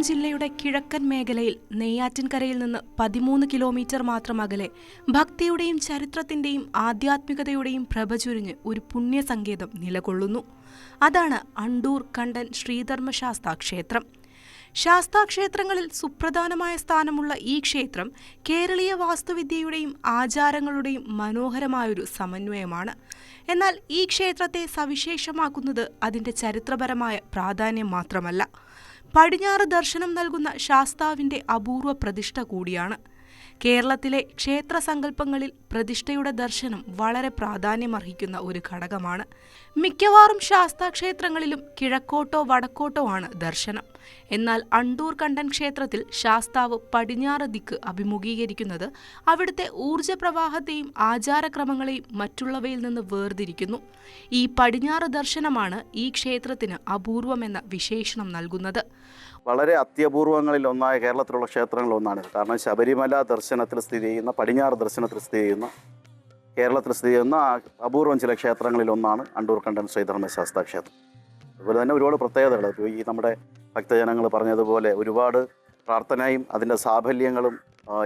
തിരുവനന്തപുരം ജില്ലയുടെ കിഴക്കൻ മേഖലയിൽ നെയ്യാറ്റിൻകരയിൽ നിന്ന് പതിമൂന്ന് കിലോമീറ്റർ മാത്രം അകലെ ഭക്തിയുടെയും ചരിത്രത്തിന്റെയും ആധ്യാത്മികതയുടെയും പ്രഭ ചുരിഞ്ഞ് ഒരു പുണ്യസങ്കേതം നിലകൊള്ളുന്നു. അതാണ് അണ്ടൂർ കണ്ടൻ ശ്രീധർമ്മശാസ്താ ക്ഷേത്രം. ശാസ്താ ക്ഷേത്രങ്ങളിൽ സുപ്രധാനമായ സ്ഥാനമുള്ള ഈ ക്ഷേത്രം കേരളീയ വാസ്തുവിദ്യയുടെയും ആചാരങ്ങളുടെയും മനോഹരമായൊരു സമന്വയമാണ്. എന്നാൽ ഈ ക്ഷേത്രത്തെ സവിശേഷമാക്കുന്നത് അതിന്റെ ചരിത്രപരമായ പ്രാധാന്യം മാത്രമല്ല. പടിഞ്ഞാറ് ദർശനം നൽകുന്ന ശാസ്താവിന്റെ അപൂർവ പ്രതിഷ്ഠ കൂടിയാണ്. കേരളത്തിലെ ക്ഷേത്ര സങ്കല്പങ്ങളിൽ പ്രതിഷ്ഠയുടെ ദർശനം വളരെ പ്രാധാന്യമർഹിക്കുന്ന ഒരു ഘടകമാണ്. മിക്കവാറും ശാസ്താ ക്ഷേത്രങ്ങളിലും കിഴക്കോട്ടോ വടക്കോട്ടോ ആണ് ദർശനം. എന്നാൽ അണ്ടൂർ കണ്ടൻ ക്ഷേത്രത്തിൽ ശാസ്താവ് പടിഞ്ഞാറ് ദിക്ക് അഭിമുഖീകരിക്കുന്നത് അവിടുത്തെ ഊർജ പ്രവാഹത്തെയും ആചാരക്രമങ്ങളെയും മറ്റുള്ളവയിൽ നിന്ന് വേർതിരിക്കുന്നു. ഈ പടിഞ്ഞാറ് ദർശനമാണ് ഈ ക്ഷേത്രത്തിന് അപൂർവമെന്ന വിശേഷണം നൽകുന്നത്. വളരെ അത്യപൂർവങ്ങളിൽ ഒന്നായ കേരളത്തിലുള്ള ക്ഷേത്രങ്ങളിൽ ഒന്നാണ് കാരണം ശബരിമല ദർശനത്തിൽ സ്ഥിതി ചെയ്യുന്ന പടിഞ്ഞാറ് ദർശനത്തിൽ സ്ഥിതി ചെയ്യുന്ന കേരളത്തിൽ സ്ഥിതി ചെയ്യുന്ന അപൂർവം ചില ക്ഷേത്രങ്ങളിൽ ഒന്നാണ് അണ്ടൂർ കണ്ടൻ ശ്രീധർമ്മശാസ്ത്ര ക്ഷേത്രം. അതുപോലെ തന്നെ ഒരുപാട് പ്രത്യേകതകൾ. ഈ നമ്മുടെ ഭക്തജനങ്ങൾ പറഞ്ഞതുപോലെ ഒരുപാട് പ്രാർത്ഥനയും അതിന്റെ സാഫല്യങ്ങളും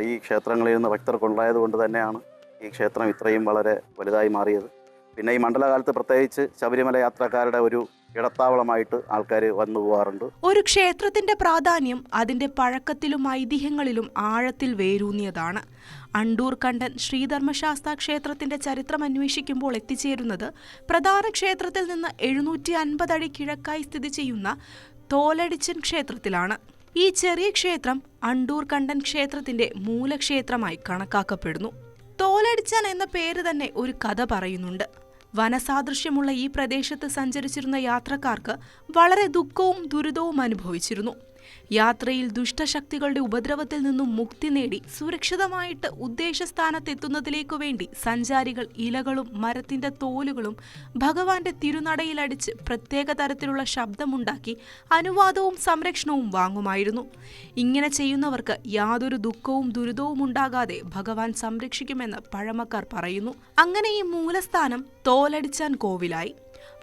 ഈ ക്ഷേത്രങ്ങളിൽ നിന്ന് ഭക്തർക്കുണ്ടായത് കൊണ്ട് തന്നെയാണ് ഈ ക്ഷേത്രം ഇത്രയും വളരെ വലുതായി മാറിയത്. പിന്നെ ഈ മണ്ഡലകാലത്ത് പ്രത്യേകിച്ച് ശബരിമല യാത്രക്കാരുടെ ഒരു ഇടത്താവളമായിട്ട് ആൾക്കാർ വന്നു പോകാറുണ്ട് ഒരു ക്ഷേത്രത്തിന്റെ പ്രാധാന്യം അതിന്റെ പഴക്കത്തിലും ഐതിഹ്യങ്ങളിലും ആഴത്തിൽ വേരൂന്നിയതാണ്. അണ്ടൂർ കണ്ടൻ ശ്രീധർമ്മശാസ്ത ക്ഷേത്രത്തിന്റെ ചരിത്രം അന്വേഷിക്കുമ്പോൾ എത്തിച്ചേരുന്നത് പ്രധാന ക്ഷേത്രത്തിൽ നിന്ന് എഴുന്നൂറ്റി അൻപത് അടി കിഴക്കായി സ്ഥിതി ചെയ്യുന്ന തോലടിച്ചൻ ക്ഷേത്രത്തിലാണ്. ഈ ചെറിയ ക്ഷേത്രം അണ്ടൂർ കണ്ടൻ ക്ഷേത്രത്തിന്റെ മൂലക്ഷേത്രമായി കണക്കാക്കപ്പെടുന്നു. തോലടിച്ചൻ എന്ന പേര് തന്നെ ഒരു കഥ പറയുന്നുണ്ട്. വനസാദൃശ്യമുള്ള ഈ പ്രദേശത്ത് സഞ്ചരിച്ചിരുന്ന യാത്രക്കാർക്ക് വളരെ ദുഃഖവും ദുരിതവും അനുഭവിച്ചിരുന്നു. യാത്രയിൽ ദുഷ്ടശക്തികളുടെ ഉപദ്രവത്തിൽ നിന്നും മുക്തി നേടി സുരക്ഷിതമായിട്ട് ഉദ്ദേശസ്ഥാനത്തെത്തുന്നതിലേക്കു വേണ്ടി സഞ്ചാരികൾ ഇലകളും മരത്തിന്റെ തോലുകളും ഭഗവാന്റെ തിരുനടയിലടിച്ച് പ്രത്യേക തരത്തിലുള്ള ശബ്ദമുണ്ടാക്കി അനുവാദവും സംരക്ഷണവും വാങ്ങുമായിരുന്നു. ഇങ്ങനെ ചെയ്യുന്നവർക്ക് യാതൊരു ദുഃഖവും ദുരിതവും ഉണ്ടാകാതെ ഭഗവാൻ സംരക്ഷിക്കുമെന്ന് പഴമക്കാർ പറയുന്നു. അങ്ങനെ ഈ മൂലസ്ഥാനം തോലടിച്ചാൻ കോവിലായി.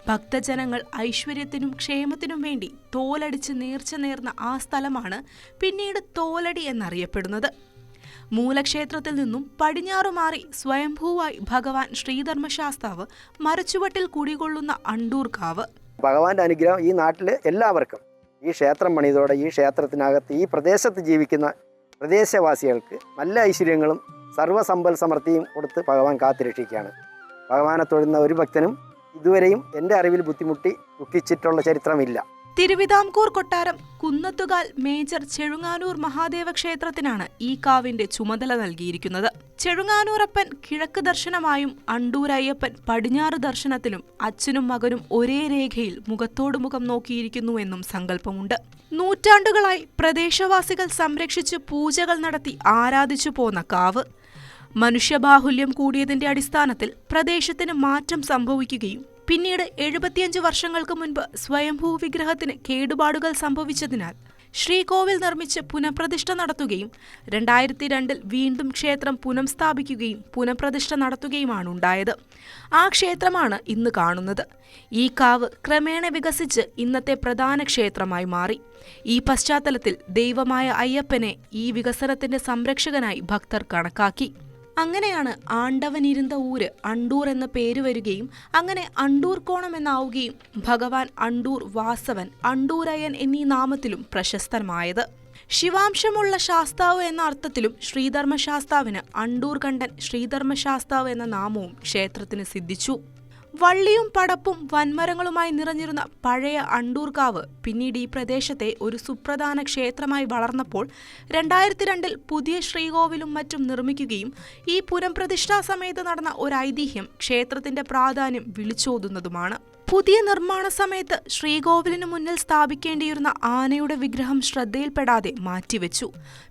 ഭക്തജനങ്ങൾ ഐശ്വര്യത്തിനും ക്ഷേമത്തിനും വേണ്ടി തോലടിച്ച് നേർച്ച നേർന്ന ആ സ്ഥലമാണ് പിന്നീട് തോലടി എന്നറിയപ്പെടുന്നത്. മൂലക്ഷേത്രത്തിൽ നിന്നും പടിഞ്ഞാറു മാറി സ്വയംഭൂവായി ഭഗവാൻ ശ്രീധർമ്മശാസ്താവ് മരച്ചുവട്ടിൽ കുടികൊള്ളുന്ന അണ്ടൂർക്കാവ് ഭഗവാന്റെ അനുഗ്രഹം ഈ നാട്ടിലെ എല്ലാവർക്കും. ഈ ക്ഷേത്രം പണിയതോടെ ഈ ക്ഷേത്രത്തിനകത്ത് ഈ പ്രദേശത്ത് ജീവിക്കുന്ന പ്രദേശവാസികൾക്ക് നല്ല ഐശ്വര്യങ്ങളും സർവസമ്പൽ സമൃദ്ധിയും കൊടുത്ത് ഭഗവാൻ കാത്തുരക്ഷിക്കുകയാണ്. ഭഗവാനെ തൊഴുന്ന ഒരു ഭക്തനും ഇതുവരെയും എന്റെ അറിവിൽ ബുദ്ധിമുട്ടി ദുഃഖിച്ചിട്ടുള്ള ചരിത്രമില്ല. തിരുവിതാംകൂർ കൊട്ടാരം കുന്നത്തുകാൽ മേജർ ചെഴുങ്ങാനൂർ മഹാദേവ ക്ഷേത്രത്തിനാണ് ഈ കാവിന്റെ ചുമതല നൽകിയിരിക്കുന്നത്. ചെഴുങ്ങാനൂരപ്പൻ കിഴക്ക് ദർശനമായും അണ്ടൂരയ്യപ്പൻ പടിഞ്ഞാറ് ദർശനത്തിലും അച്ഛനും മകനും ഒരേ രേഖയിൽ മുഖത്തോടു മുഖം നോക്കിയിരിക്കുന്നുവെന്നും സങ്കല്പമുണ്ട്. നൂറ്റാണ്ടുകളായി പ്രദേശവാസികൾ സംരക്ഷിച്ച് പൂജകൾ നടത്തി ആരാധിച്ചു പോന്ന കാവ്. മനുഷ്യബാഹുല്യം കൂടിയതിന്റെ അടിസ്ഥാനത്തിൽ പ്രദേശത്തിന് മാറ്റം സംഭവിക്കുകയും പിന്നീട് എഴുപത്തിയഞ്ച് വർഷങ്ങൾക്ക് മുൻപ് സ്വയംഭൂ വിഗ്രഹത്തിന് കേടുപാടുകൾ സംഭവിച്ചതിനാൽ ശ്രീകോവിൽ നിർമ്മിച്ച് പുനഃപ്രതിഷ്ഠ നടത്തുകയും രണ്ടായിരത്തി രണ്ടിൽ വീണ്ടും ക്ഷേത്രം പുനഃസ്ഥാപിക്കുകയും പുനഃപ്രതിഷ്ഠ നടത്തുകയുമാണ് ഉണ്ടായത്. ആ ക്ഷേത്രമാണ് ഇന്ന് കാണുന്നത്. ഈ കാവ് ക്രമേണ വികസിച്ച് ഇന്നത്തെ പ്രധാന ക്ഷേത്രമായി മാറി. ഈ പശ്ചാത്തലത്തിൽ ദൈവമായ അയ്യപ്പനെ ഈ വികസനത്തിന്റെ സംരക്ഷകനായി ഭക്തർ കണക്കാക്കി. അങ്ങനെയാണ് ആണ്ടവനിരുന്ന ഊര് അണ്ടൂർ എന്ന പേര് വരികയും അങ്ങനെ അണ്ടൂർ കോണം എന്നാവുകയും ഭഗവാൻ അണ്ടൂർ വാസവൻ അണ്ടൂരയൻ എന്നീ നാമത്തിലും പ്രശസ്തമായത് ശിവാംശമുള്ള ശാസ്താവ് എന്ന അർത്ഥത്തിലും ശ്രീധർമ്മശാസ്താവിന് അണ്ടൂർ കണ്ടൻ ശ്രീധർമ്മശാസ്താവ് എന്ന നാമവും ക്ഷേത്രത്തിന് സിദ്ധിച്ചു. വള്ളിയും പടപ്പും വൻമരങ്ങളുമായി നിറഞ്ഞിരുന്ന പഴയ അണ്ടൂർക്കാവ് പിന്നീട് ഈ പ്രദേശത്തെ ഒരു സുപ്രധാന ക്ഷേത്രമായി വളർന്നപ്പോൾ രണ്ടായിരത്തി രണ്ടിൽ പുതിയ ശ്രീകോവിലും മറ്റും നിർമ്മിക്കുകയും ഈ പുനഃപ്രതിഷ്ഠാ സമയത്ത് നടന്ന ഒരു ഐതിഹ്യം ക്ഷേത്രത്തിന്റെ പ്രാധാന്യം വിളിച്ചോതുന്നതുമാണ്. പുതിയ നിർമ്മാണ സമയത്ത് ശ്രീകോവിലിന് മുന്നിൽ സ്ഥാപിക്കേണ്ടിയിരുന്ന ആനയുടെ വിഗ്രഹം ശ്രദ്ധയിൽപ്പെടാതെ മാറ്റിവെച്ചു.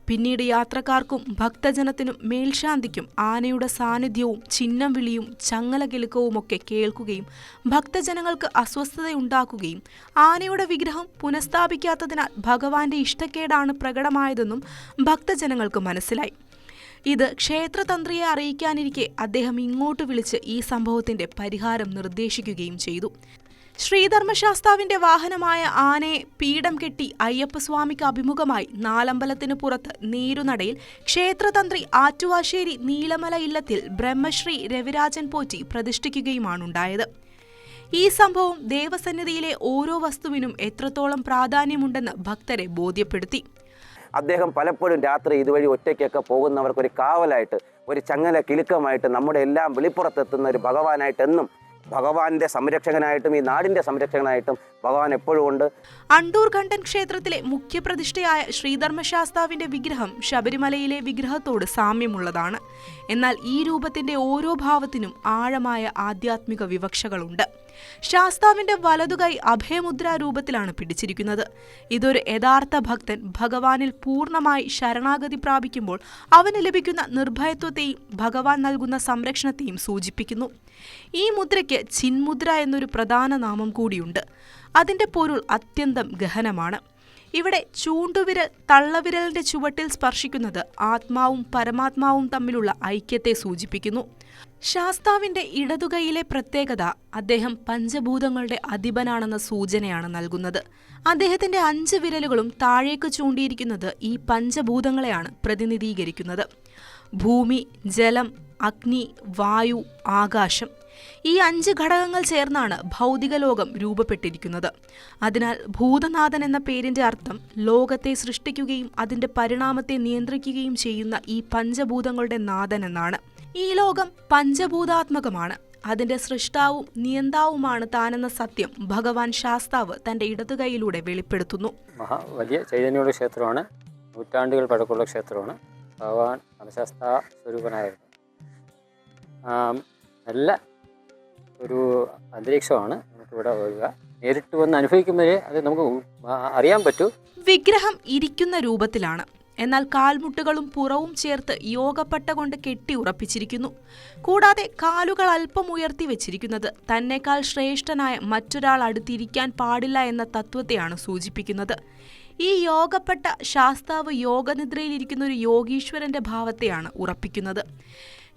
പിന്നീട് യാത്രക്കാർക്കും ഭക്തജനത്തിനും മേൽശാന്തിക്കും ആനയുടെ സാന്നിധ്യവും ചിഹ്നം വിളിയും ചങ്ങല കിലുക്കവുമൊക്കെ കേൾക്കുകയും ഭക്തജനങ്ങൾക്ക് അസ്വസ്ഥതയുണ്ടാക്കുകയും ആനയുടെ വിഗ്രഹം പുനഃസ്ഥാപിക്കാത്തതിനാൽ ഭഗവാന്റെ ഇഷ്ടക്കേടാണ് പ്രകടമായതെന്നും ഭക്തജനങ്ങൾക്ക് മനസ്സിലായി. ഇത് ക്ഷേത്രതന്ത്രിയെ അറിയിക്കാനിരിക്കെ അദ്ദേഹം ഇങ്ങോട്ട് വിളിച്ച് ഈ സംഭവത്തിന്റെ പരിഹാരം നിർദ്ദേശിക്കുകയും ചെയ്തു. ശ്രീധർമ്മശാസ്താവിന്റെ വാഹനമായ ആനയെ പീഠം കെട്ടി അയ്യപ്പസ്വാമിക്ക് അഭിമുഖമായി നാലമ്പലത്തിനു പുറത്ത് നീരുനടയിൽ ക്ഷേത്രതന്ത്രി ആറ്റുവാശ്ശേരി നീലമല ഇല്ലത്തിൽ ബ്രഹ്മശ്രീ രവിരാജൻ പോറ്റി പ്രതിഷ്ഠിക്കുകയുമാണുണ്ടായത്. ഈ സംഭവം ദേവസന്നിധിയിലെ ഓരോ വസ്തുവിനും എത്രത്തോളം പ്രാധാന്യമുണ്ടെന്ന് ഭക്തരെ ബോധ്യപ്പെടുത്തി. അദ്ദേഹം പലപ്പോഴും രാത്രി ഇതുവഴി ഒറ്റയ്ക്കൊക്കെ പോകുന്നവർക്ക് ഒരു കാവലായിട്ട് ഒരു ചങ്ങല കിലുക്കമായിട്ട് നമ്മുടെ എല്ലാം വെളിപ്പുറത്തെത്തുന്ന ഒരു ഭഗവാനായിട്ട് എന്നും ഭഗവാന്റെ സംരക്ഷകനായിട്ടും ഈ നാടിന്റെ സംരക്ഷകനായിട്ടും ഭഗവാൻ എപ്പോഴും ഉണ്ട്. അണ്ടൂർ കണ്ടൻ ക്ഷേത്രത്തിലെ മുഖ്യപ്രതിഷ്ഠയായ ശ്രീധർമ്മശാസ്താവിന്റെ വിഗ്രഹം ശബരിമലയിലെ വിഗ്രഹത്തോട് സാമ്യമുള്ളതാണ്. എന്നാൽ ഈ രൂപത്തിന്റെ ഓരോ ഭാവത്തിനും ആഴമായ ആധ്യാത്മിക വിവക്ഷകളുണ്ട്. ശാസ്താവിന്റെ വലതുകൈ അഭയമുദ്രാ രൂപത്തിലാണ് പിടിച്ചിരിക്കുന്നത്. ഇതൊരു യഥാർത്ഥ ഭക്തൻ ഭഗവാനിൽ പൂർണമായി ശരണാഗതി പ്രാപിക്കുമ്പോൾ അവന് ലഭിക്കുന്ന നിർഭയത്വത്തെയും ഭഗവാൻ നൽകുന്ന സംരക്ഷണത്തെയും സൂചിപ്പിക്കുന്നു. ഈ മുദ്രയ്ക്ക് ചിന്മുദ്ര എന്നൊരു പ്രധാന നാമം കൂടിയുണ്ട്. അതിന്റെ പൊരുൾ അത്യന്തം ഗഹനമാണ്. ഇവിടെ ചൂണ്ടുവിരൽ തള്ളവിരലിന്റെ ചുവട്ടിൽ സ്പർശിക്കുന്നത് ആത്മാവും പരമാത്മാവും തമ്മിലുള്ള ഐക്യത്തെ സൂചിപ്പിക്കുന്നു. ശാസ്താവിന്റെ ഇടതുകൈയിലെ പ്രത്യേകത അദ്ദേഹം പഞ്ചഭൂതങ്ങളുടെ അധിപനാണെന്ന സൂചനയാണ് നൽകുന്നത്. അദ്ദേഹത്തിന്റെ അഞ്ച് വിരലുകളും താഴേക്ക് ചൂണ്ടിയിരിക്കുന്നത് ഈ പഞ്ചഭൂതങ്ങളെയാണ് പ്രതിനിധീകരിക്കുന്നത്. ഭൂമി ജലം അഗ്നി വായു ആകാശം ഈ അഞ്ച് ഘടകങ്ങൾ ചേർന്നാണ് ഭൗതിക ലോകം രൂപപ്പെട്ടിരിക്കുന്നത്. അതിനാൽ ഭൂതനാഥൻ എന്ന പേരിന്റെ അർത്ഥം ലോകത്തെ സൃഷ്ടിക്കുകയും അതിന്റെ പരിണാമത്തെ നിയന്ത്രിക്കുകയും ചെയ്യുന്ന ഈ പഞ്ചഭൂതങ്ങളുടെ നാഥൻ എന്നാണ്. ഈ ലോകം പഞ്ചഭൂതാത്മകമാണ്. അതിന്റെ സൃഷ്ടാവും നിയന്താവുമാണ് താനെന്ന സത്യം ഭഗവാൻ ശാസ്താവ് തന്റെ ഇടതുകൈയിലൂടെ വെളിപ്പെടുത്തുന്നു. മഹാ വലിയ ചൈതന്യമുള്ള ക്ഷേത്രമാണ്. നൂറ്റാണ്ടുകൾ പഴക്കമുള്ള ക്ഷേത്രമാണ്. ഭഗവാൻ പരശാസ്ത്ര സ്വരൂപനായിരുന്നു. നല്ല ഒരു അന്തരീക്ഷമാണ് നമുക്കിവിടെ വരിക നേരിട്ട് വന്ന് അനുഭവിക്കുമ്പോഴേ അത് നമുക്ക് അറിയാൻ പറ്റൂ. വിഗ്രഹം ഇരിക്കുന്ന രൂപത്തിലാണ്. എന്നാൽ കാൽമുട്ടുകളും പുറവും ചേർത്ത് യോഗപ്പട്ട കൊണ്ട് കെട്ടി ഉറപ്പിച്ചിരിക്കുന്നു. കൂടാതെ കാലുകൾ അല്പം ഉയർത്തി വെച്ചിരിക്കുന്നത് തന്നെക്കാൾ ശ്രേഷ്ഠനായ മറ്റൊരാൾ അടുത്തിരിക്കാൻ പാടില്ല എന്ന തത്വത്തെയാണ് സൂചിപ്പിക്കുന്നത്. ഈ യോഗപ്പെട്ട ശാസ്താവ് യോഗനിദ്രയിലിരിക്കുന്ന ഒരു യോഗീശ്വരന്റെ ഭാവത്തെയാണ് ഉറപ്പിക്കുന്നത്.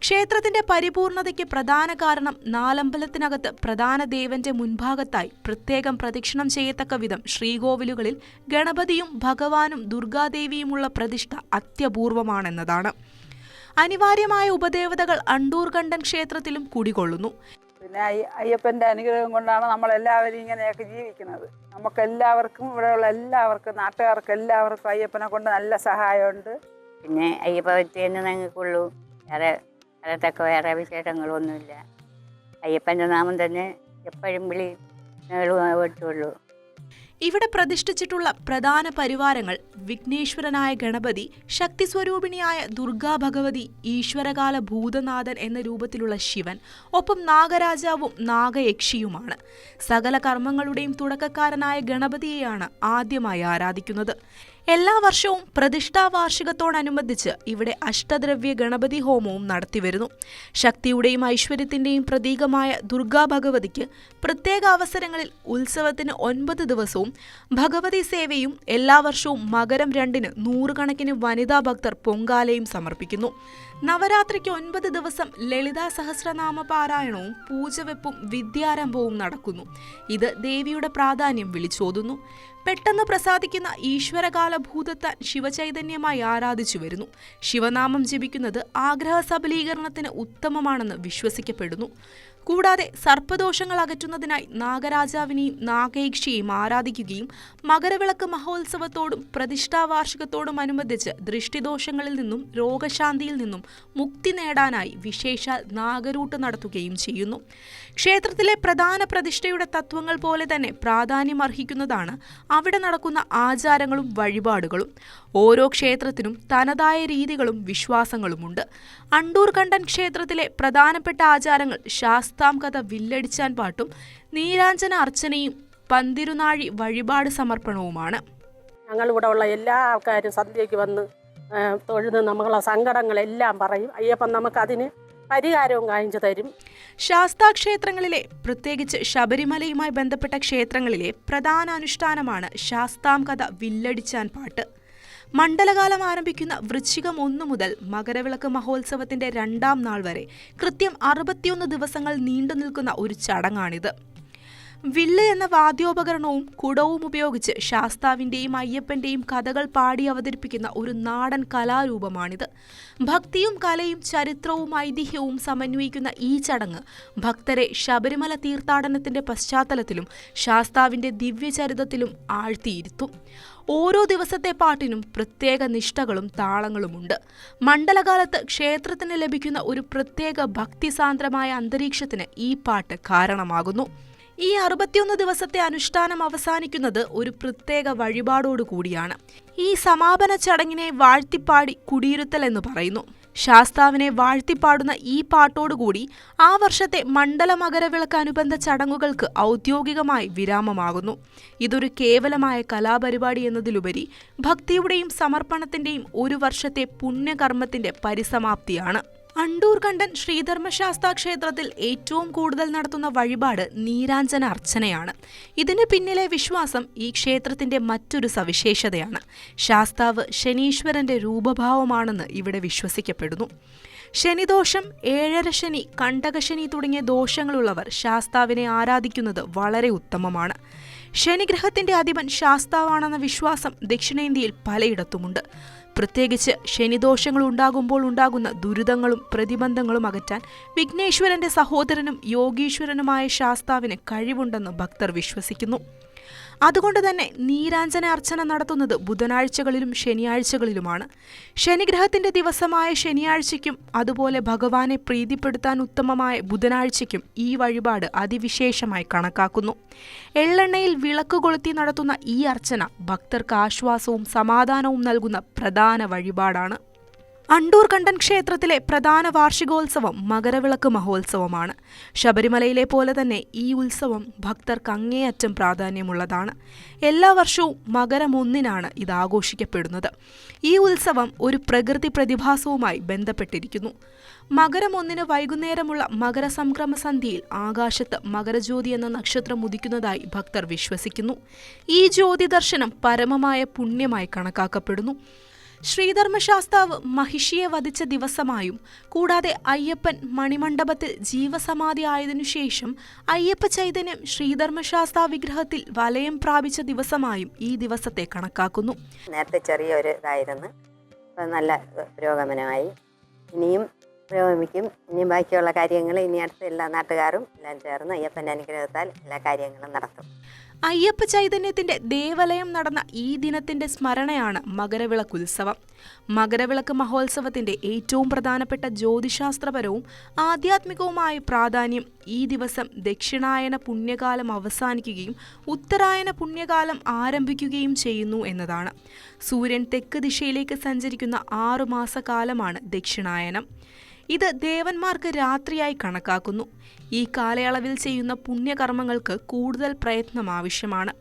ക്ഷേത്രത്തിന്റെ പരിപൂർണതയ്ക്ക് പ്രധാന കാരണം നാലമ്പലത്തിനകത്ത് പ്രധാന ദേവന്റെ മുൻഭാഗത്തായി പ്രത്യേകം പ്രദക്ഷിണം ചെയ്യത്തക്ക വിധം ശ്രീകോവിലുകളിൽ ഗണപതിയും ഭഗവാനും ദുർഗാദേവിയുമുള്ള പ്രതിഷ്ഠ അത്യപൂർവമാണെന്നതാണ്. അനിവാര്യമായ ഉപദേവതകൾ അണ്ടൂർ കണ്ടൻ ക്ഷേത്രത്തിലും കുടികൊള്ളുന്നു. പിന്നെ അയ്യപ്പന്റെ അയ്യപ്പന്റെ അനുഗ്രഹം കൊണ്ടാണ് നമ്മളെല്ലാവരും ഇങ്ങനെയൊക്കെ ജീവിക്കുന്നത്. നമുക്കെല്ലാവർക്കും ഇവിടെയുള്ള എല്ലാവർക്കും നാട്ടുകാർക്ക് എല്ലാവർക്കും അയ്യപ്പനെ കൊണ്ട് നല്ല സഹായമുണ്ട്. പിന്നെ അയ്യപ്പ പറ്റിയെന്ന് ഞങ്ങൾക്കുള്ളൂ. വേറെ വേറെത്തൊക്കെ വേറെ വിശേഷങ്ങളൊന്നുമില്ല. അയ്യപ്പന്റെ നാമം തന്നെ എപ്പോഴും വിളി പറ്റുള്ളൂ ഇവിടെ പ്രതിഷ്ഠിച്ചിട്ടുള്ള പ്രധാന പരിവാരങ്ങൾ വിഘ്നേശ്വരനായ ഗണപതി ശക്തി സ്വരൂപിണിയായ ദുർഗാ ഭഗവതി ഈശ്വരകാല ഭൂതനാഥൻ എന്ന രൂപത്തിലുള്ള ശിവൻ ഒപ്പം നാഗരാജാവും നാഗയക്ഷിയുമാണ്. സകല കർമ്മങ്ങളുടെയും തുടക്കക്കാരനായ ഗണപതിയെയാണ് ആദ്യമായി ആരാധിക്കുന്നത്. എല്ലാ വർഷവും പ്രതിഷ്ഠാ വാർഷികത്തോടനുബന്ധിച്ച് ഇവിടെ അഷ്ടദ്രവ്യ ഗണപതി ഹോമവും നടത്തിവരുന്നു. ശക്തിയുടെയും ഐശ്വര്യത്തിന്റെയും പ്രതീകമായ ദുർഗാ ഭഗവതിക്ക് പ്രത്യേക അവസരങ്ങളിൽ ഉത്സവത്തിന് ഒൻപത് ദിവസവും ഭഗവതി സേവയും എല്ലാ വർഷവും മകരം രണ്ടിന് നൂറുകണക്കിന് വനിതാ ഭക്തർ പൊങ്കാലയും സമർപ്പിക്കുന്നു. നവരാത്രിക്ക് ഒൻപത് ദിവസം ലളിതാ സഹസ്രനാമ പാരായണവും പൂജവെപ്പും വിദ്യാരംഭവും നടക്കുന്നു. ഇത് ദേവിയുടെ പ്രാധാന്യം വിളിച്ചോതുന്നു. പെട്ടെന്ന് പ്രസാദിക്കുന്ന ഈശ്വരകാല ഭൂതത്ത ശിവചൈതന്യമായി ആരാധിച്ചു വരുന്നു. ശിവനാമം ജപിക്കുന്നത് ആഗ്രഹ സബലീകരണത്തിന് ഉത്തമമാണെന്ന് വിശ്വസിക്കപ്പെടുന്നു. കൂടാതെ സർപ്പദോഷങ്ങൾ അകറ്റുന്നതിനായി നാഗരാജാവിനെയും നാഗയക്ഷിയെയും ആരാധിക്കുകയും മകരവിളക്ക് മഹോത്സവത്തോടും പ്രതിഷ്ഠാ വാർഷികത്തോടും അനുബന്ധിച്ച് ദൃഷ്ടിദോഷങ്ങളിൽ നിന്നും രോഗശാന്തിയിൽ നിന്നും മുക്തി നേടാനായി വിശേഷ നാഗരൂട്ട് നടത്തുകയും ചെയ്യുന്നു. ക്ഷേത്രത്തിലെ പ്രധാന പ്രതിഷ്ഠയുടെ തത്വങ്ങൾ പോലെ തന്നെ പ്രാധാന്യം അർഹിക്കുന്നതാണ് അവിടെ നടക്കുന്ന ആചാരങ്ങളും വഴിപാടുകളും. ഓരോ ക്ഷേത്രത്തിനും തനതായ രീതികളും വിശ്വാസങ്ങളുമുണ്ട്. അണ്ടൂർ കണ്ടൻ ക്ഷേത്രത്തിലെ പ്രധാനപ്പെട്ട ആചാരങ്ങൾ ശാസ്താം കഥ വില്ലടിച്ചാൻ പാട്ടും നീരാഞ്ജന അർച്ചനയും പന്തിരുനാഴി വഴിപാട് സമർപ്പണവുമാണ്. ഞങ്ങളിവിടെ ഉള്ള എല്ലാ ആൾക്കാരും സന്ധ്യയ്ക്ക് വന്ന് തൊഴുന്ന് തൊഴുത് നമ്മളെ സങ്കടങ്ങളെല്ലാം പറയും. അയ്യപ്പം നമുക്കതിന് പരിഹാരവും കാണിച്ചു തരും. ശാസ്താ ക്ഷേത്രങ്ങളിലെ പ്രത്യേകിച്ച് ശബരിമലയുമായി ബന്ധപ്പെട്ട ക്ഷേത്രങ്ങളിലെ പ്രധാന അനുഷ്ഠാനമാണ് ശാസ്താം കഥ വില്ലടിച്ചാൻ പാട്ട്. മണ്ഡലകാലം ആരംഭിക്കുന്ന വൃശ്ചികം ഒന്നു മുതൽ മകരവിളക്ക് മഹോത്സവത്തിന്റെ രണ്ടാം നാൾ വരെ കൃത്യം അറുപത്തിയൊന്ന് ദിവസങ്ങൾ നീണ്ടു നിൽക്കുന്ന ഒരു ചടങ്ങാണിത്. വില്ല് എന്ന വാദ്യോപകരണവും കുടവും ഉപയോഗിച്ച് ശാസ്താവിന്റെയും അയ്യപ്പന്റെയും കഥകൾ പാടി അവതരിപ്പിക്കുന്ന ഒരു നാടൻ കലാരൂപമാണിത്. ഭക്തിയും കലയും ചരിത്രവും ഐതിഹ്യവും സമന്വയിക്കുന്ന ഈ ചടങ്ങ് ഭക്തരെ ശബരിമല തീർത്ഥാടനത്തിന്റെ പശ്ചാത്തലത്തിലും ശാസ്താവിന്റെ ദിവ്യചരിതത്തിലും ആഴ്ത്തിയിരുത്തും. ഓരോ ദിവസത്തെ പാട്ടിനും പ്രത്യേക നിഷ്ഠകളും താളങ്ങളുമുണ്ട്. മണ്ഡലകാലത്ത് ക്ഷേത്രത്തിന് ലഭിക്കുന്ന ഒരു പ്രത്യേക ഭക്തിസാന്ദ്രമായ അന്തരീക്ഷത്തിന് ഈ പാട്ട് കാരണമാകുന്നു. ഈ അറുപത്തിയൊന്ന് ദിവസത്തെ അനുഷ്ഠാനം അവസാനിക്കുന്നത് ഒരു പ്രത്യേക വഴിപാടോടുകൂടിയാണ്. ഈ സമാപന ചടങ്ങിനെ വാഴ്ത്തിപ്പാടി കുടിയിരുത്തൽ എന്ന് പറയുന്നു. ശാസ്താവിനെ വാഴ്ത്തിപ്പാടുന്ന ഈ പാട്ടോടുകൂടി ആ വർഷത്തെ മണ്ഡല മകരവിളക്ക് അനുബന്ധ ചടങ്ങുകൾക്ക് ഔദ്യോഗികമായി വിരാമമാകുന്നു. ഇതൊരു കേവലമായ കലാപരിപാടി എന്നതിലുപരി ഭക്തിയുടെയും സമർപ്പണത്തിന്റെയും ഒരു വർഷത്തെ പുണ്യകർമ്മത്തിന്റെ പരിസമാപ്തിയാണ്. അണ്ടൂർ കണ്ടൻ ശ്രീധർമ്മശാസ്താ ക്ഷേത്രത്തിൽ ഏറ്റവും കൂടുതൽ നടത്തുന്ന വഴിപാട് നീരാഞ്ജന അർച്ചനയാണ്. ഇതിന് പിന്നിലെ വിശ്വാസം ഈ ക്ഷേത്രത്തിന്റെ മറ്റൊരു സവിശേഷതയാണ്. ശാസ്താവ് ശനീശ്വരന്റെ രൂപഭാവമാണെന്ന് ഇവിടെ വിശ്വസിക്കപ്പെടുന്നു. ശനിദോഷം ഏഴര ശനി കണ്ടകശനി തുടങ്ങിയ ദോഷങ്ങളുള്ളവർ ശാസ്താവിനെ ആരാധിക്കുന്നത് വളരെ ഉത്തമമാണ്. ശനിഗ്രഹത്തിന്റെ അധിപൻ ശാസ്താവാണെന്ന വിശ്വാസം ദക്ഷിണേന്ത്യയിൽ പലയിടത്തുമുണ്ട്. പ്രത്യേകിച്ച് ശനിദോഷങ്ങൾ ഉണ്ടാകുമ്പോൾ ഉണ്ടാകുന്ന ദുരിതങ്ങളും പ്രതിബന്ധങ്ങളും അകറ്റാൻ വിഘ്നേശ്വരന്റെ സഹോദരനും യോഗീശ്വരനുമായ ശാസ്താവിന് കഴിവുണ്ടെന്ന് ഭക്തർ വിശ്വസിക്കുന്നു. അതുകൊണ്ട് തന്നെ നീരാഞ്ജന അർച്ചന നടത്തുന്നത് ബുധനാഴ്ചകളിലും ശനിയാഴ്ചകളിലുമാണ്. ശനിഗ്രഹത്തിന്റെ ദിവസമായ ശനിയാഴ്ചയ്ക്കും അതുപോലെ ഭഗവാനെ പ്രീതിപ്പെടുത്താൻ ഉത്തമമായ ബുധനാഴ്ചയ്ക്കും ഈ വഴിപാട് അതിവിശേഷമായി കണക്കാക്കുന്നു. എള്ളെണ്ണയിൽ വിളക്ക് കൊളുത്തി നടത്തുന്ന ഈ അർച്ചന ഭക്തർക്ക് ആശ്വാസവും സമാധാനവും നൽകുന്ന പ്രധാന വഴിപാടാണ്. അണ്ടൂർ കണ്ടൻ ക്ഷേത്രത്തിലെ പ്രധാന വാർഷികോത്സവം മകരവിളക്ക് മഹോത്സവമാണ്. ശബരിമലയിലെ പോലെ തന്നെ ഈ ഉത്സവം ഭക്തർക്ക് അങ്ങേയറ്റം പ്രാധാന്യമുള്ളതാണ്. എല്ലാ വർഷവും മകരം ഒന്നിനാണ് ഇത് ആഘോഷിക്കപ്പെടുന്നത്. ഈ ഉത്സവം ഒരു പ്രകൃതി പ്രതിഭാസവുമായി ബന്ധപ്പെട്ടിരിക്കുന്നു. മകരം ഒന്നിന് വൈകുന്നേരമുള്ള മകരസംക്രമ സന്ധ്യയിൽ ആകാശത്ത് മകരജ്യോതി എന്ന നക്ഷത്രം ഉദിക്കുന്നതായി ഭക്തർ വിശ്വസിക്കുന്നു. ഈ ജ്യോതി ദർശനം പരമമായ പുണ്യമായി കണക്കാക്കപ്പെടുന്നു. ശ്രീധർമ്മശാസ്താവ് മഹിഷിയെ വധിച്ച ദിവസമായും കൂടാതെ അയ്യപ്പൻ മണിമണ്ഡപത്തിൽ ജീവസമാധി ആയതിനു ശേഷം അയ്യപ്പ ചൈതന്യം ശ്രീധർമ്മശാസ്താ വിഗ്രഹത്തിൽ വലയം പ്രാപിച്ച ദിവസമായും ഈ ദിവസത്തെ കണക്കാക്കുന്നു. നേരത്തെ ചെറിയൊരു ഇതായിരുന്നു. നല്ല പുരോഗമനമായി. ഇനിയും പുരോഗമിക്കും. ഇനിയും ബാക്കിയുള്ള കാര്യങ്ങൾ ഇനി അടുത്ത എല്ലാ നാട്ടുകാരും എല്ലാം ചേർന്ന് അയ്യപ്പന്റെ അനുഗ്രഹത്താൽ എല്ലാ കാര്യങ്ങളും നടത്തും. അയ്യപ്പ ചൈതന്യത്തിന്റെ ദേവലയം നടന്ന ഈ ദിനത്തിന്റെ സ്മരണയാണ് മകരവിളക്ക് ഉത്സവം. മകരവിളക്ക് മഹോത്സവത്തിന്റെ ഏറ്റവും പ്രധാനപ്പെട്ട ജ്യോതിശാസ്ത്രപരവും ആധ്യാത്മികവുമായ പ്രാധാന്യം ഈ ദിവസം ദക്ഷിണായന പുണ്യകാലം അവസാനിക്കുകയും ഉത്തരായന പുണ്യകാലം ആരംഭിക്കുകയും ചെയ്യുന്നു എന്നതാണ്. സൂര്യൻ തെക്ക് ദിശയിലേക്ക് സഞ്ചരിക്കുന്ന ആറുമാസക്കാലമാണ് ദക്ഷിണായനം. ഇത് ദേവന്മാർക്ക് രാത്രിയായി കണക്കാക്കുന്നു. ഈ കാലയളവിൽ ചെയ്യുന്ന പുണ്യകർമ്മങ്ങൾക്ക് കൂടുതൽ പ്രയത്നം ആവശ്യമാണ്.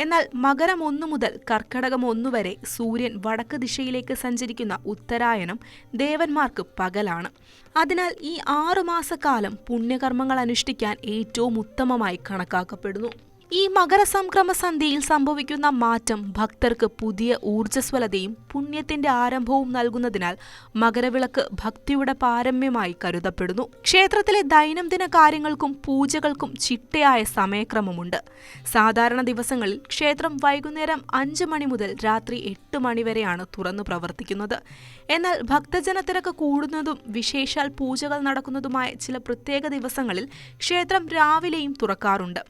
എന്നാൽ മകരം ഒന്നു മുതൽ കർക്കടകം ഒന്നു വരെ സൂര്യൻ വടക്ക് ദിശയിലേക്ക് സഞ്ചരിക്കുന്ന ഉത്തരായനം ദേവന്മാർക്ക് പകലാണ്. അതിനാൽ ഈ ആറുമാസക്കാലം പുണ്യകർമ്മങ്ങൾ അനുഷ്ഠിക്കാൻ ഏറ്റവും ഉത്തമമായി കണക്കാക്കപ്പെടുന്നു. ഈ മകരസംക്രമ സന്ധ്യയിൽ സംഭവിക്കുന്ന മാറ്റം ഭക്തർക്ക് പുതിയ ഊർജസ്വലതയും പുണ്യത്തിന്റെ ആരംഭവും നൽകുന്നതിനാൽ മകരവിളക്ക് ഭക്തിയുടെ പാരമ്യമായി കരുതപ്പെടുന്നു. ക്ഷേത്രത്തിലെ ദൈനംദിന കാര്യങ്ങൾക്കും പൂജകൾക്കും ചിട്ടയായ സമയക്രമമുണ്ട്. സാധാരണ ദിവസങ്ങളിൽ ക്ഷേത്രം വൈകുന്നേരം അഞ്ച് മണി മുതൽ രാത്രി എട്ട് മണിവരെയാണ് തുറന്നു പ്രവർത്തിക്കുന്നത്. എന്നാൽ ഭക്തജന തിരക്ക് കൂടുന്നതും വിശേഷാൽ പൂജകൾ നടക്കുന്നതുമായ ചില പ്രത്യേക ദിവസങ്ങളിൽ ക്ഷേത്രം രാവിലെയും തുറക്കാറുണ്ട്.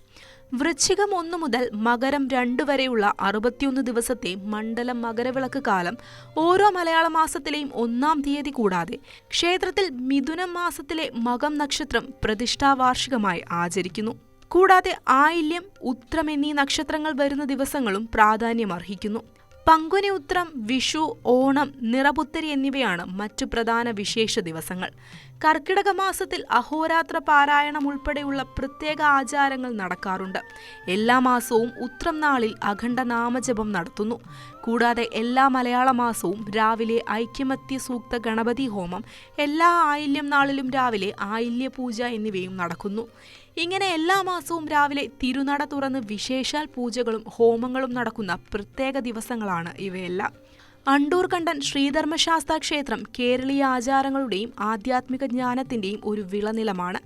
വൃശ്ചികം ഒന്നു മുതൽ മകരം രണ്ടു വരെയുള്ള അറുപത്തിയൊന്ന് ദിവസത്തെ മണ്ഡലം മകരവിളക്ക് കാലം ഓരോ മലയാള മാസത്തിലെയും ഒന്നാം തീയതി കൂടാതെ ക്ഷേത്രത്തിൽ മിഥുനം മാസത്തിലെ മകം നക്ഷത്രം പ്രതിഷ്ഠാവാർഷികമായി ആചരിക്കുന്നു. കൂടാതെ ആയില്യം ഉത്രം എന്നീ നക്ഷത്രങ്ങൾ വരുന്ന ദിവസങ്ങളും പ്രാധാന്യമർഹിക്കുന്നു. പങ്കുനി ഉത്രം വിഷു ഓണം നിറപുത്തരി എന്നിവയാണ് മറ്റു പ്രധാന വിശേഷ ദിവസങ്ങൾ. കർക്കിടക മാസത്തിൽ അഹോരാത്ര പാരായണം ഉൾപ്പെടെയുള്ള പ്രത്യേക ആചാരങ്ങൾ നടക്കാറുണ്ട്. എല്ലാ മാസവും ഉത്രം നാളിൽ അഖണ്ഡ നാമജപം നടത്തുന്നു. കൂടാതെ എല്ലാ മലയാള മാസവും രാവിലെ ഐക്യമത്യ സൂക്ത ഗണപതി ഹോമം എല്ലാ ആയില്യം നാളിലും രാവിലെ ആയില്യ പൂജ എന്നിവയും നടക്കുന്നു. ഇങ്ങനെ എല്ലാ മാസവും രാവിലെ തിരുനട തുറന്ന് വിശേഷാൽ പൂജകളും ഹോമങ്ങളും നടക്കുന്ന പ്രത്യേക ദിവസങ്ങളാണ് ഇവയെല്ലാം. അണ്ടൂർ കണ്ടൻ ശ്രീധർമ്മശാസ്താ ക്ഷേത്രം കേരളീയ ആചാരങ്ങളുടെയും ആധ്യാത്മിക ജ്ഞാനത്തിന്റെയും ഒരു വിളനിലമാണ്.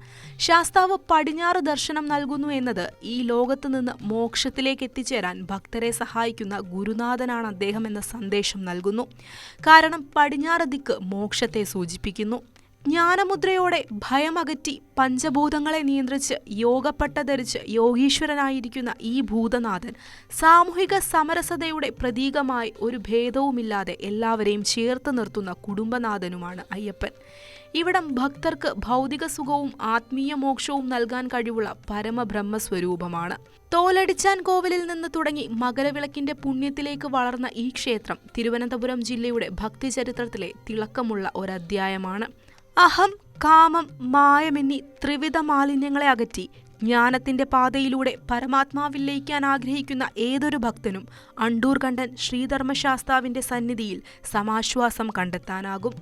ശാസ്താവ് പടിഞ്ഞാറ് ദർശനം നൽകുന്നു എന്നത് ഈ ലോകത്ത് നിന്ന് മോക്ഷത്തിലേക്ക് എത്തിച്ചേരാൻ ഭക്തരെ സഹായിക്കുന്ന ഗുരുനാഥനാണ് അദ്ദേഹം എന്ന സന്ദേശം നൽകുന്നു. കാരണം പടിഞ്ഞാറ് ദിക്ക് മോക്ഷത്തെ സൂചിപ്പിക്കുന്നു. ജ്ഞാനമുദ്രയോടെ ഭയമകറ്റി പഞ്ചഭൂതങ്ങളെ നിയന്ത്രിച്ച് യോഗപ്പട്ട ധരിച്ച് യോഗീശ്വരനായിരിക്കുന്ന ഈ ഭൂതനാഥൻ സാമൂഹിക സമരസതയുടെ പ്രതീകമായി ഒരു ഭേദവുമില്ലാതെ എല്ലാവരെയും ചേർത്ത് നിർത്തുന്ന കുടുംബനാഥനുമാണ് അയ്യപ്പൻ. ഇവിടം ഭക്തർക്ക് ഭൗതിക സുഖവും ആത്മീയ മോക്ഷവും നൽകാൻ കഴിവുള്ള പരമബ്രഹ്മസ്വരൂപമാണ്. തോലടിച്ചാൻ കോവിലിൽ നിന്ന് തുടങ്ങി മകരവിളക്കിന്റെ പുണ്യത്തിലേക്ക് വളർന്ന ഈ ക്ഷേത്രം തിരുവനന്തപുരം ജില്ലയുടെ ഭക്തിചരിത്രത്തിലെ തിളക്കമുള്ള ഒരധ്യായമാണ്. അഹം കാമം മായമെന്നീ ത്രിവിധ മാലിന്യങ്ങളെ അകറ്റി ജ്ഞാനത്തിന്റെ പാതയിലൂടെ പരമാത്മാവിൽ ലയിക്കാൻ ആഗ്രഹിക്കുന്ന ഏതൊരു ഭക്തനും അണ്ടൂർകണ്ഠൻ ശ്രീധർമ്മശാസ്താവിന്റെ സന്നിധിയിൽ സമാശ്വാസം കണ്ടെത്താനാകും.